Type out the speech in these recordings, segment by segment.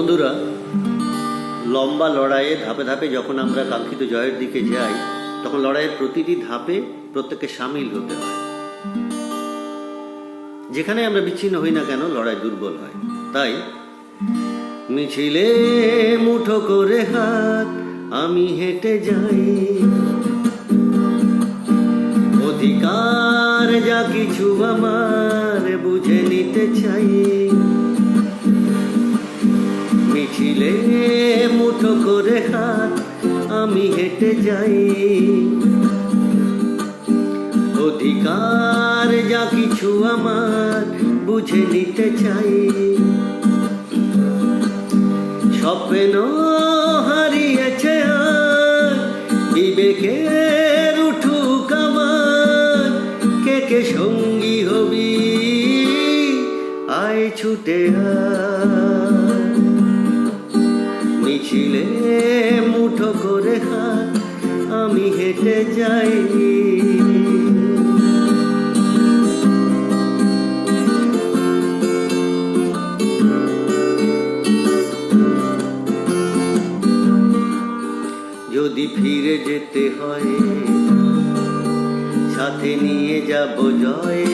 বন্ধুরা, লম্বা লড়াইয়ে ধাপে ধাপে যখন আমরা কাঙ্ক্ষিত জয়ের দিকে যাই, তখন লড়াইয়ের প্রতিটি ধাপে প্রত্যেককে সামিল হতে হয়। যেখানে আমরা বিচ্ছিন্ন হই না কেন, লড়াই দুর্বল হয়। তাই, মিছিলে মুঠো করে হাত, আমি হেঁটে যাই। অধিকার যা কিছু আমার, বুঝে নিতে চাই। মিছিলে মুঠো করে হাত আমি হেঁটে যাই। অধিকার যা কিছু আমার বুঝে নিতে চাই। স্বপ্ন হারিয়েছে আর বিবেকের উঠুক আমার। কে কে সঙ্গী হবি, আয় ছুটে আয়। মিছিলে মুঠো করে হাত, আমি হেঁটে যাই যদি ফিরে যেতে হয়, সাথে নিয়ে যাব জয়।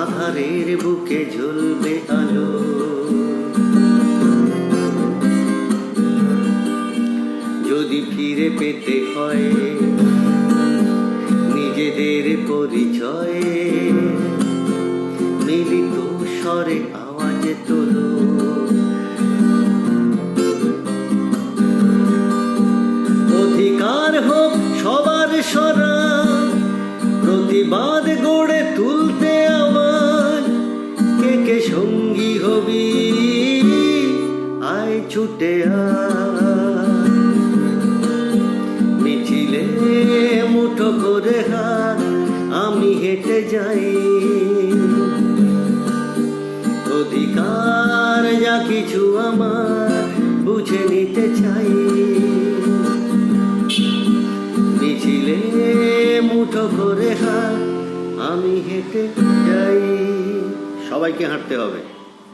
আধারের বুকে ঝুলবে আলো। পেতে হয় নিজেদের পরিচয়ে মিলিত স্বরে আওয়াজে তোলো অধিকার হোক সবার সরা, প্রতিবাদ গড়ে তুলতে আমার কে কে সঙ্গী হবি, আয় ছুটে আয়। মুঠো হাত আমি হেঁটে যাই। অধিকার যা কিছু আমার বুঝে নিতে চাই। মিছিলে মুঠো করে হাত আমি হেঁটে যাই। সবাইকে হাঁটতে হবে।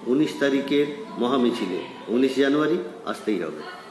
উনিশ তারিখের মহামিছিলে, উনিশ জানুয়ারি আসতেই হবে।